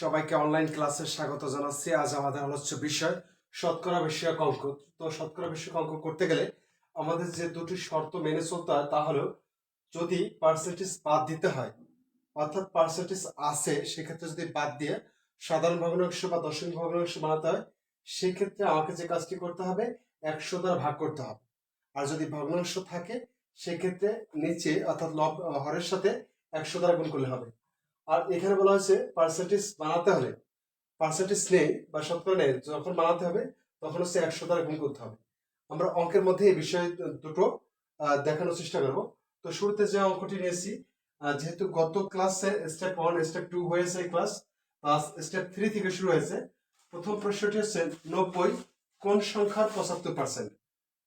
সবাইকে অনলাইন ক্লাসে স্বাগত জানাচ্ছি। আজ আমাদের আলোচ্য বিষয়, শতকরা বিষয়ক অঙ্ক। তো শতকরা বিষয়ক অঙ্ক করতে গেলে আমাদের যে দুটি শর্ত মেনে চলতে হয় তা হলো, যদি পার্সেন্টেজ বাদ দিতে হয়, অর্থাৎ পার্সেন্টেজ আছে, সেক্ষেত্রে যদি বাদ দিয়ে সাধারণ ভগ্নাংশ বা দশমিক ভগ্নাংশ বানাতে হয়, সেক্ষেত্রে আমাকে যে কাজটি করতে হবে, একশো দ্বারা ভাগ করতে হবে। আর যদি ভগ্নাংশ থাকে, সেক্ষেত্রে নিচে অর্থাৎ লব হরের সাথে একশো দ্বারা গুণ করলে হবে। আর এখানে বলা হয়েছে পার্সেন্টেজ বানাতে হলে পার্সেন্টেজ নেই বা শতকরা নেই, যখন বানাতে হবে, তখন হচ্ছে একশো দ্বারা গুণ করতে হবে। আমরা অঙ্কের মধ্যে এই বিষয়ে দুটো দেখানোর চেষ্টা করব। তো শুরুতে যে অঙ্কটি নিয়েছি যেহেতু গত ক্লাসে স্টেপ ওয়ান স্টেপ টু হয়েছে ক্লাস প্লাস স্টেপ থ্রি থেকে শুরু হয়েছে, প্রথম প্রশ্নটি হচ্ছে নব্বই কোন সংখ্যার পঁচাত্তর পার্সেন্ট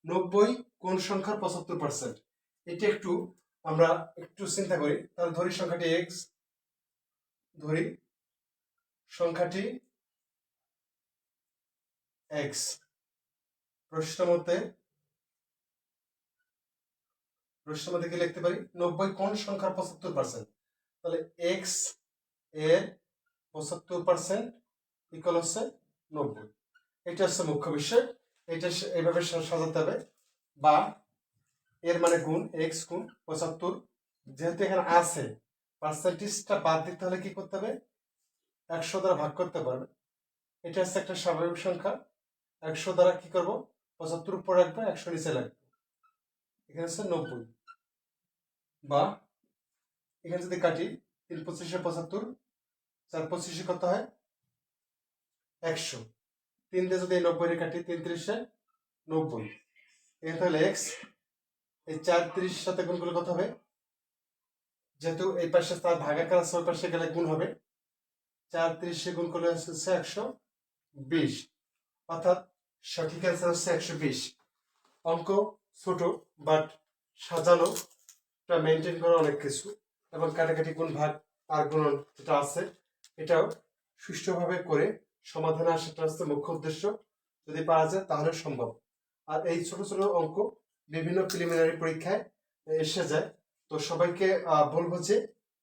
নব্বই কোন সংখ্যার পঁচাত্তর পার্সেন্ট এটি একটু আমরা একটু চিন্তা করি। তাহলে ধরি সংখ্যাটি এক্স ধরি। সংখ্যাটি এক্স প্রশ্ন মতে প্রশ্ন মতে কি লিখতে পারি? নব্বই কোন সংখ্যার পঁচাত্তর পার্সেন্ট তাহলে এক্সের পঁচাত্তর পার্সেন্ট ইকুয়াল হচ্ছে নব্বই। এটা হচ্ছে মুখ্য বিষয়। এটা সা- সাজাতে হবে। বা এর মানে গুণ এক্স গুণ পঁচাত্তর। যেহেতু এখানে আছে পার্সেন্টেজটা বাদ দিতে হলে কি করতে হবে? একশো দ্বারা ভাগ করতে পারবে। এটা হচ্ছে একটা স্বাভাবিক সংখ্যা। একশো দ্বারা কি করব? পঁচাত্তর উপর রাখব, একশো নিচে লাগবে এখানে হচ্ছে নব্বই। বা এখানে যদি কাটি, তিন পঁচিশে পঁচাত্তর, চার পঁচিশে কত হয়? একশো। তিন দিয়ে যদি নব্বই কাটি, তিন ত্রিশে নব্বই। এখানে তাহলে এক্স এই চার ত্রিশ সাথে গুণ করলে কত হবে? যেহেতু এই পাশে তার ভাগাকার আছে, ওই পাশে গেলে গুণ হবে। চার ত্রিশে গুণ করলে হচ্ছে একশো বিশ। অর্থাৎ সঠিক অ্যান্সার হচ্ছে একশো বিশ। অঙ্ক ছোট বাট সাজানো মেনটেন করা অনেক কিছু। এবং কাটাকাটি গুণ ভাগ আর গুণন যেটা আছে, এটাও সুষ্ঠুভাবে করে সমাধানে আসাটা হচ্ছে মুখ্য উদ্দেশ্য। যদি পাওয়া যায় তাহলে সম্ভব। আর এই ছোট ছোট অঙ্ক বিভিন্ন প্রিলিমিনারি পরীক্ষায় এসে যায়। তো সবাইকে বলব যে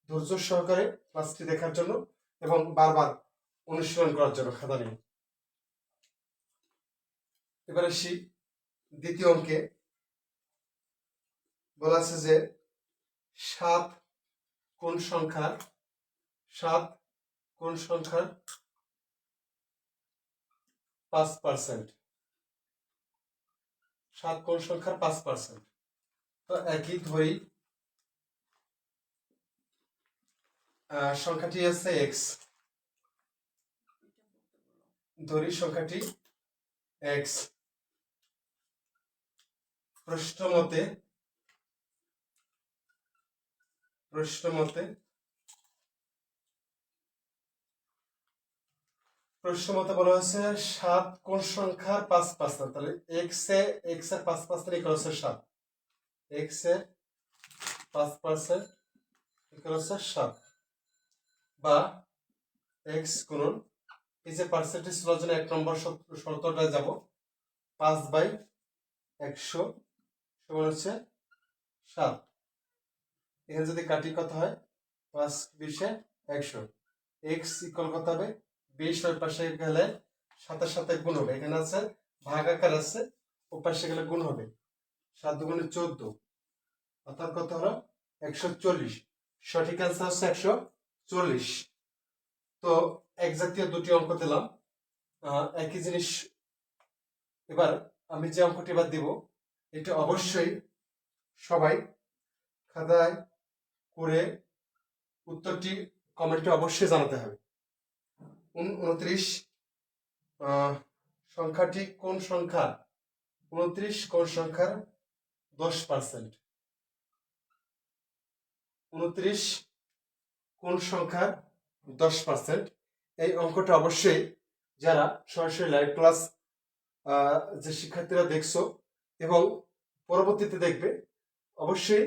ধৈর্য সহকারে ক্লাসটি দেখার জন্য এবং বারবার অনুশীলন করার জন্য খাতা নিয়ে এবারে আসি দ্বিতীয় অঙ্কে। বলা আছে যে সাত কোন সংখ্যার, সাত কোন সংখ্যার পাঁচ পার্সেন্ট সাত কোন সংখ্যার পাঁচ পার্সেন্ট তো একই ধরি সংখ্যাটি আছে এক্স ধরি সংখ্যাটি এক্স প্রশ্ন মতে প্রশ্ন মতে প্রশ্ন মতে বলা হয়েছে সাত কোন সংখ্যার পাঁচ পার্সেন্ট তাহলে এক্স এ এক্সের পাঁচ পার্সেন্ট ইকুয়াল হচ্ছে সাত। এক্সের পাঁচ ইকুয়াল হচ্ছে সাত। বা এক্স গুণন এই যে পার্সেন্টেজ ছিল জন্য এক নম্বর শর্ত- শর্তটা যাব পাঁচ বাই একশো সমান হচ্ছে সাত। এখানে যদি কাটি কত হয়, পাঁচ বিশে একশো। এক্স ইকুয়াল কত হবে? বিশ ওই পাশে গেলে সাথে সাথে গুণ হবে। এখানে আছে ভাগ আকার আছে, ও পাশে গেলে গুণ হবে। সাত দুগুণে চোদ্দ। অর্থাৎ কত হলো? একশো চল্লিশ। সঠিক অ্যান্সার হচ্ছে একশো চল্লিশ। তো এক জাতীয় দুটি অঙ্ক দিলাম। একই জিনিস এবার আমি যে অঙ্কটি এবার দিব, এটা অবশ্যই সবাই খাতায় করে উত্তরটি কমেন্টে অবশ্যই জানাতে হবে। উন- উনত্রিশ সংখ্যাটি কোন সংখ্যা? উনত্রিশ কোন সংখ্যার? দশ পার্সেন্ট উনত্রিশ কোন সংখ্যা? দশ পার্সেন্ট এই অঙ্কটা অবশ্যই যারা সরাসরি লাইভ ক্লাস যে শিক্ষার্থীরা দেখছ এবং পরবর্তীতে দেখবে, অবশ্যই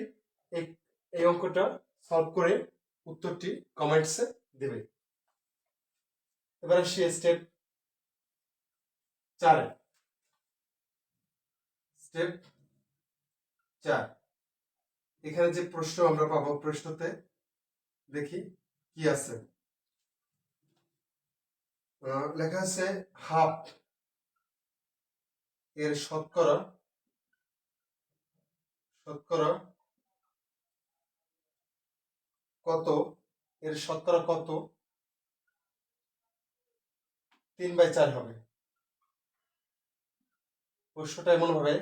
এই অঙ্কটা সলভ করে উত্তরটি কমেন্টসে দেবে। এবার আসি স্টেপ চারে স্টেপ চার। এখানে যে প্রশ্ন আমরা পাবো প্রশ্নতে দেখি কি আছে। লেখা আছে, হাফ। এর শতকরা শতকরা কত? এর শতকরা কত? তিন বাই চার হবে। প্রশ্নটা এমন হবে,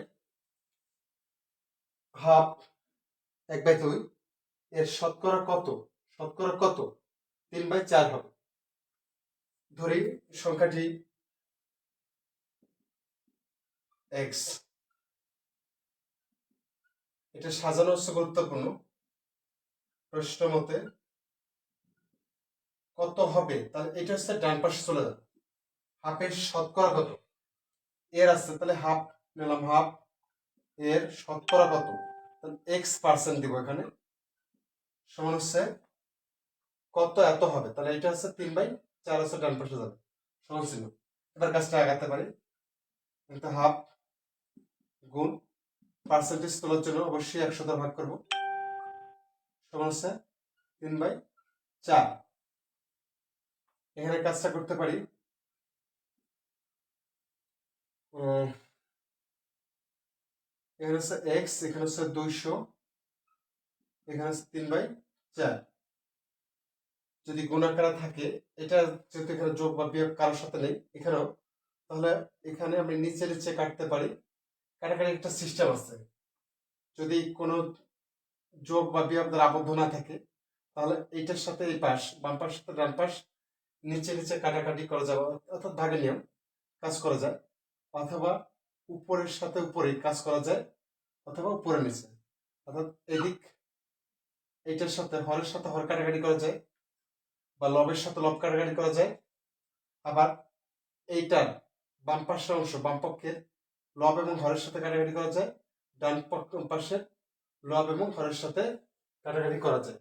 হাফ এক বাই দুই, এর শতকরা কত? শতকরা কত? তিন বাই চার হবে। ধরি সংখ্যাটি এক্স এটা সাজানো হচ্ছে গুরুত্বপূর্ণ। প্রশ্ন মতে কত হবে? তাহলে এটা হচ্ছে ডান পাশে চলে যাবে। হাফের শতকরা কত? এর আছে, তাহলে হাফ নিলাম হাফ। এর শতকরা কত? এক্স পার্সেন্ট দিব এখানে। সমান হচ্ছে কত এত হবে? তাহলে এটা হচ্ছে তিন বাই চার আছে ডান পাশে যাবে। সমান ছিল এবার কাজটা আগাতে পারি। কিন্তু হাফ গুণ পার্সেন্টেজ তোলার জন্য অবশ্যই একশো দ্বারা ভাগ করব। সমান হচ্ছে তিন বাই চার। এখানে কাজটা করতে পারি। এখানে হচ্ছে এক্স এখানে হচ্ছে দুইশো, এখানে হচ্ছে তিন বাই চার। যদি গুণাকারা থাকে, এটা যেহেতু এখানে যোগ বা বিয়োগ কারোর সাথে নেই, এখানেও, তাহলে এখানে আমি নিচে নিচে কাটতে পারি। কাটাকাটি একটা সিস্টেম আছে। যদি কোনো যোগ বা বিয়োগ দ্বারা আবদ্ধ না থাকে, তাহলে এইটার সাথে এই পাশ, বাম পাশ সাথে ডান পাশ, নিচে নিচে কাটাকাটি করা যাবে অর্থাৎ ভাগে নিয়ম, কাজ করা যায়। অথবা উপরের সাথে উপরে কাজ করা যায়, অথবা উপরে নিচে। অর্থাৎ এদিক, এইটার সাথে হরের সাথে হর কাটাকাটি করা যায়। বা লবের সাথে লব কাটাকাটি করা যায়। আবার এইটার বাম পাশের অংশ, বাম পক্ষের লব এবং হরের সাথে কাটাকাটি করা যায়। ডান পক্ষ পাশের লব এবং হরের সাথে কাটাকাটি করা যায়।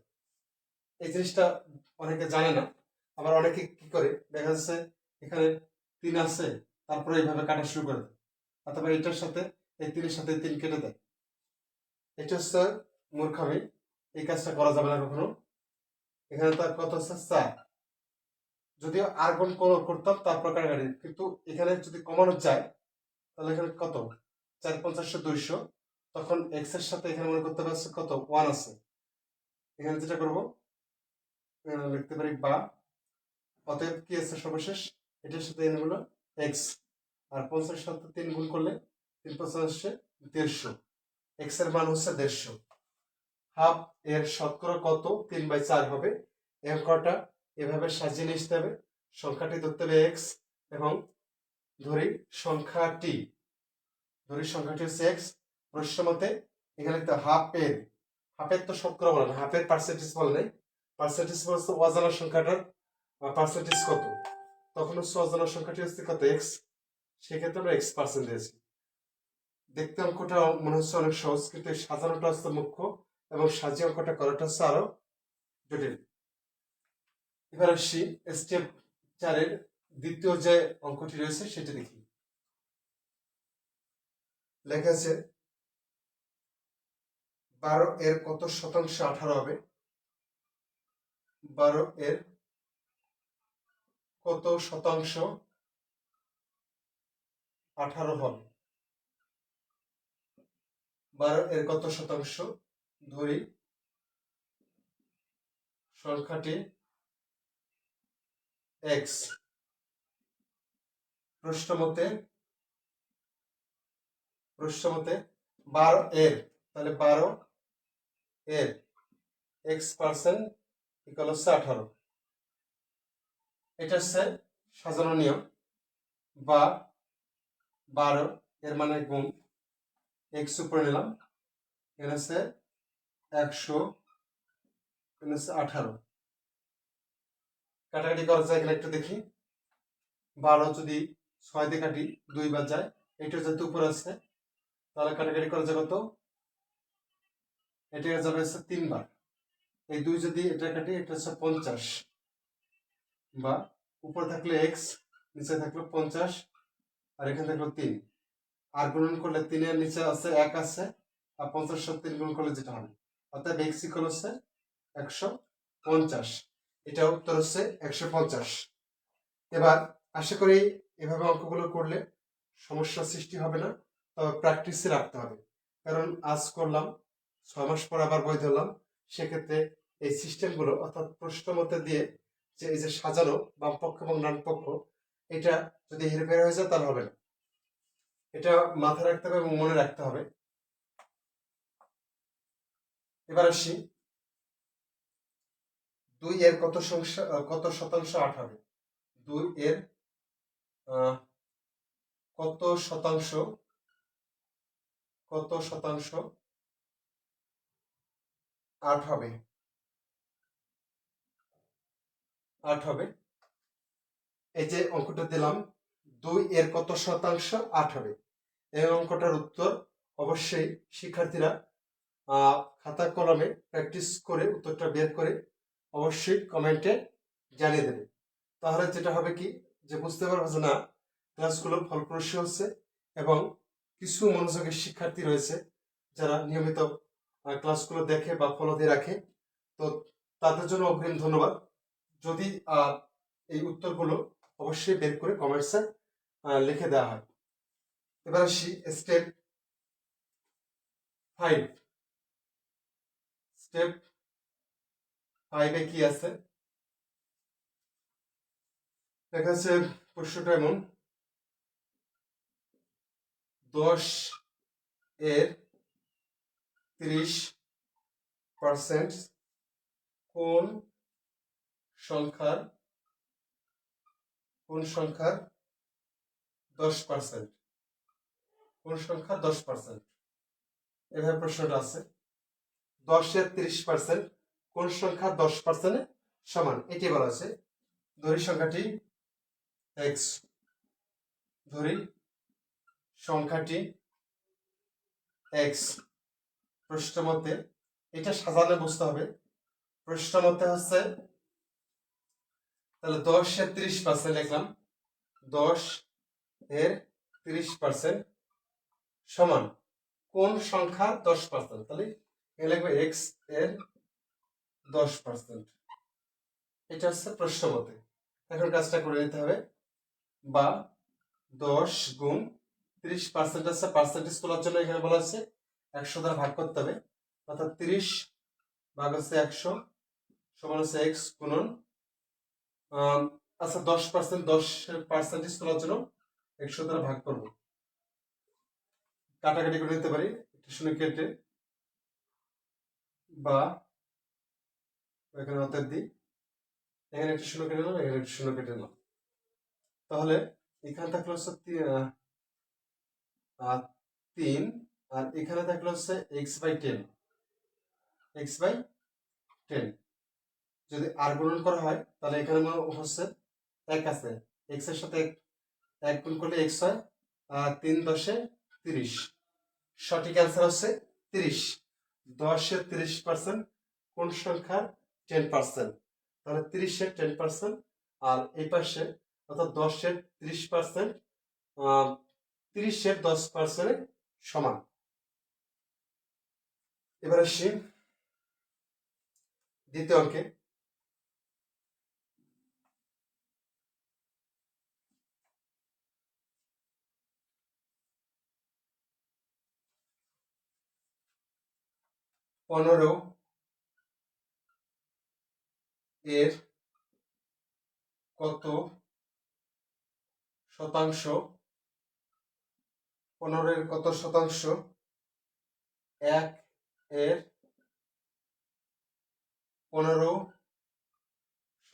এই জিনিসটা অনেকে জানে না। আবার অনেকে কি করে? দেখা যাচ্ছে এখানে তিন আছে, তারপরে এইভাবে কাটা শুরু করে দেয়। অথবা এটার সাথে, এই তিনের সাথে তিন কেটে দেয়। এটা হচ্ছে মূর্খামি। এই কাজটা করা যাবে না কখনো। এখানে তার কত হচ্ছে চার যদিও আর কোন কোন করতাম তারপর কাটাকাটি কিন্তু এখানে যদি কমানো যায়, তাহলে এখানে কত? চার পঞ্চাশশো দুইশো। তখন এক্সের সাথে এখানে মনে করতে পারছে কত? ওয়ান আছে। এখানে যেটা করব লিখতে পারি বা। অতএব কি আছে সর্বশেষ? এটার সাথে এন হলো এক্স আর পঞ্চাশ সাথে তিন গুণ করলে তিন পঞ্চাশ দেড়শো। এক্সের মান হচ্ছে দেড়শো। হাফ এর শতকরা কত? তিন বাই চার হবে। অঙ্কটা এভাবে সাজিয়ে নিতে হবে। সংখ্যাটি ধরতে হবে এক্স এবং ধরি সংখ্যাটি। ধরি সংখ্যাটি হচ্ছে এক্স প্রশ্ন মতে এখানে তো হাফ এর হাফের তো শতকরা বলে না হাফের পার্সেন্টেজ বলে নাই। পার্সেন্টেজ বলছে অজানা সংখ্যাটার পার্সেন্টেজ কত? তখন হচ্ছে অজানা সংখ্যাটি হচ্ছে কত? এক্স সেক্ষেত্রে আমরা এক্স পার্সেন্ট দিয়েছি। দেখতে অঙ্কটা মনে হচ্ছে অনেক সহজ, কিন্তু সাজানোটা হচ্ছে মুখ্য। এবং সাজিয়ে অঙ্কটা করাটা হচ্ছে আরও জটিল। এবার আসছি স্টেপ চারের দ্বিতীয় যে অঙ্কটি রয়েছে সেটি দেখি। লেখা আছে, বারো এর কত শতাংশ আঠারো হবে? বারো এর কত শতাংশ আঠারো হবে? বারো এর কত শতাংশ ধরি। সংখ্যাটি এক্স প্রশ্ন মতে প্রশ্ন মতে বারো এর তাহলে বারো এর এক্স পার্সেন্ট ইকাল হচ্ছে আঠারো। এটা হচ্ছে সাজানো নিয়ম। বা বারো এর মানে গুণ এক্স উপরে নিলাম। এখানে হচ্ছে একশো আঠারো। কাটাকাটি করা যায় এখানে একটু দেখি। বারো যদি ছয় দিয়ে কাটি, দুই বার যায়, এটা যেহেতু উপরে আছে তাহলে কাটাকাটি করা যায় কত? এটা যাবে হচ্ছে তিনবার। এই দুই যদি এটা কাটি, এটা হচ্ছে পঞ্চাশ। বা উপরে থাকলে এক্স নিচে থাকল পঞ্চাশ, আর এখানে থাকল তিন। আর গুণন করলে তিনের নিচে আছে, এক আছে, আর পঞ্চাশ তিন গুণ করলে যেটা হবে? অর্থাৎ এক্স ইকুয়াল হচ্ছে একশো পঞ্চাশ। এটা উত্তর হচ্ছে একশো পঞ্চাশ। এবার আশা করি এভাবে অঙ্কগুলো করলে সমস্যার সৃষ্টি হবে না, তবে প্র্যাকটিসে রাখতে হবে। কারণ আজ করলাম, ছয় মাস পর আবার বই ধরলাম, সেক্ষেত্রে এই সিস্টেমগুলো অর্থাৎ প্রশ্ন মধ্যে দিয়ে যে এই যে সাজানো বাম পক্ষ এবং ডান পক্ষ এটা যদি হেরফের হয়ে যায় তাহলে হবে না। এটা মাথায় রাখতে হবে এবং মনে রাখতে হবে। এবার আসি। দুই এর কত কত শতাংশ আট হবে? দুই এর কত শতাংশ কত শতাংশ আট হবে? আট হবে। এই যে অঙ্কটা দিলাম, দুই এর কত শতাংশ আট হবে? এই অঙ্কটার উত্তর অবশ্যই শিক্ষার্থীরা খাতা কলমে প্র্যাকটিস করে, উত্তরটা বের করে অবশ্যই কমেন্টে জানিয়ে দেবে। তাহলে যেটা হবে কি? যে বুঝতে পারবে যে না ক্লাসগুলো ফলপ্রসূ হচ্ছে এবং কিছু মনোযোগের শিক্ষার্থী রয়েছে যারা নিয়মিত ক্লাসগুলো দেখে বা ফলো দিয়ে রাখে। তো তাদের জন্য অগ্রিম ধন্যবাদ। যদি এই উত্তরগুলো অবশ্যই বের করে কমেন্টসে লিখে দেওয়া হয়। এবার আসি স্টেপ ফাইভ স্টেপ ফাইভে কি আছে? দেখা যাচ্ছে প্রশ্নটা এমন। দশ এর তিরিশ পার্সেন্ট কোন সংখ্যার কোন সংখ্যার দশ পার্সেন্ট কোন সংখ্যা দশ পার্সেন্ট এভাবে প্রশ্নটা আছে। দশের তিরিশ পার্সেন্ট কোন সংখ্যা দশ পার্সেন্টে সমান? এটি বলা আছে ধরি সংখ্যাটি এক্স ধরি সংখ্যাটি এক্স প্রশ্ন মতে এটা সাজানো বুঝতে হবে। প্রশ্ন মতে হচ্ছে, তাহলে দশ এর তিরিশ পার্সেন্ট লিখলাম। দশ এর তিরিশ পার্সেন্ট সমান কোন সংখ্যা দশ পার্সেন্ট তাহলে লিখবে এক্সের দশ পার্সেন্ট এটা হচ্ছে প্রশ্ন মতে এখন কাজটা করে নিতে হবে। বা দশ গুণ তিরিশ পার্সেন্ট আছে পার্সেন্টেজ তোলার জন্য এখানে বলা আছে। একশো দ্বারা ভাগ করতে হবে। অর্থাৎ তিরিশ ভাগ হচ্ছে একশো সমান হচ্ছে এক্স গুণন আচ্ছা দশ পার্সেন্ট দশ পার্সেন্টেজ তোলার জন্য একশো দ্বারা ভাগ করব। কাটাকাটি করে নিতে পারি। শুনে কেটে বা এখানে অর্থাৎ দিই। এখানে একটু শূন্য কেটে নিলাম এখানে একটু শূন্য কেটে নিলাম তাহলে এখানে থাকল হচ্ছে তিন, আর এখানে থাকল হচ্ছে x by ten x by ten যদি আর গুণন করা হয়, তাহলে এখানে হচ্ছে এক আছে। এক্সের সাথে এক- গুণ করলে এক্স হয় তিন দশে তিরিশ। সঠিক অ্যান্সার হচ্ছে তিরিশ। দশের তিরিশ পার্সেন্ট কোন সংখ্যার? টেন পার্সেন্ট তাহলে তিরিশের টেন পার্সেন্ট আর এই পাশে, অর্থাৎ দশের তিরিশ পার্সেন্ট তিরিশের দশ পার্সেন্টের সমান। এবার আসি দ্বিতীয় অঙ্কে। পনেরো এর কত শতাংশ? পনেরো এর কত শতাংশ? এক এর পনেরো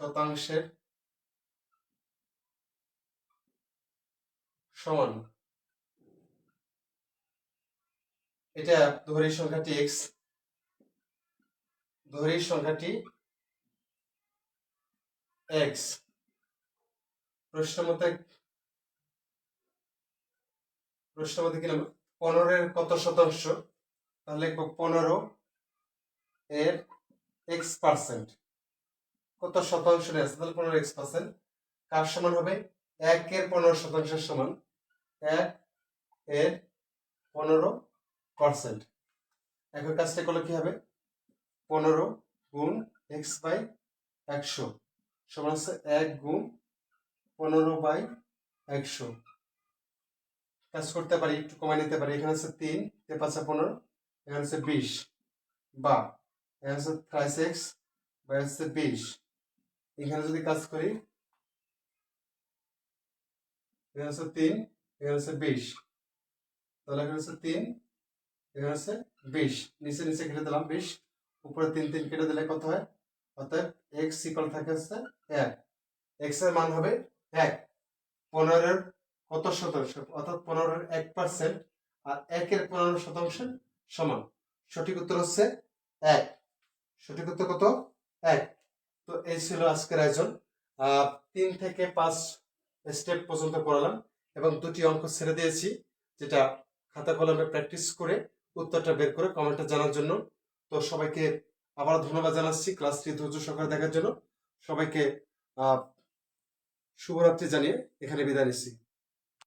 শতাংশের সমান। এটা ধরি সংখ্যাটি এক্স ধরি সংখ্যাটি এক্স প্রশ্ন মতে প্রশ্ন মতে কি নাম পনেরো এর কত শতাংশ? তাহলে পনেরো এর এক্স পার্সেন্ট কত শতাংশ নিয়ে আছে? তাহলে পনেরো এক্স পার্সেন্ট কার সমান হবে? এক এর পনেরো শতাংশের সমান। এক এর পনেরো পার্সেন্ট এখন কাজটা করলে কি হবে? পনেরো গুণ এক্স বাই একশো। সমান হচ্ছে এক গুণ পনেরো বাই একশো। কাজ করতে পারি, একটু কমাই নিতে পারি। এখানে হচ্ছে তিন তে পাঁচে পনেরো, এখানে হচ্ছে বিশ। বা, এখানে হচ্ছে থ্রাইস এক্স, বা হচ্ছে বিশ। এখানে যদি কাজ করি, এখানে হচ্ছে তিন, এখানে হচ্ছে বিশ। তাহলে এখানে হচ্ছে তিন, এখানে হচ্ছে বিশ। নিচে নিচে কেটে দিলাম বিশ। উপরে তিন তিন কেটে দিলে কত হয়? অর্থাৎ এক্স ইকুয়াল থাকে হচ্ছে এক। এক্সের মান হবে এক। পনেরোর কত শতাংশ? অর্থাৎ পনেরোর এক পার্সেন্ট আর একের পনেরো শতাংশ সমান। সঠিক উত্তর হচ্ছে এক। সঠিক উত্তর কত? এক। তো এই ছিল আজকের আয়োজন। তিন থেকে পাঁচ স্টেপ পর্যন্ত পড়ালাম এবং দুটি অঙ্ক ছেড়ে দিয়েছি, যেটা খাতা কলমে প্র্যাকটিস করে উত্তরটা বের করে কমেন্টে জানার জন্য। তো সবাইকে আবার ধন্যবাদ জানাচ্ছি ক্লাসটি ধৈর্য সহকারে দেখার জন্য। সবাইকে, আহ, শুভরাত্রি জানিয়ে এখানে বিদায় নিচ্ছি।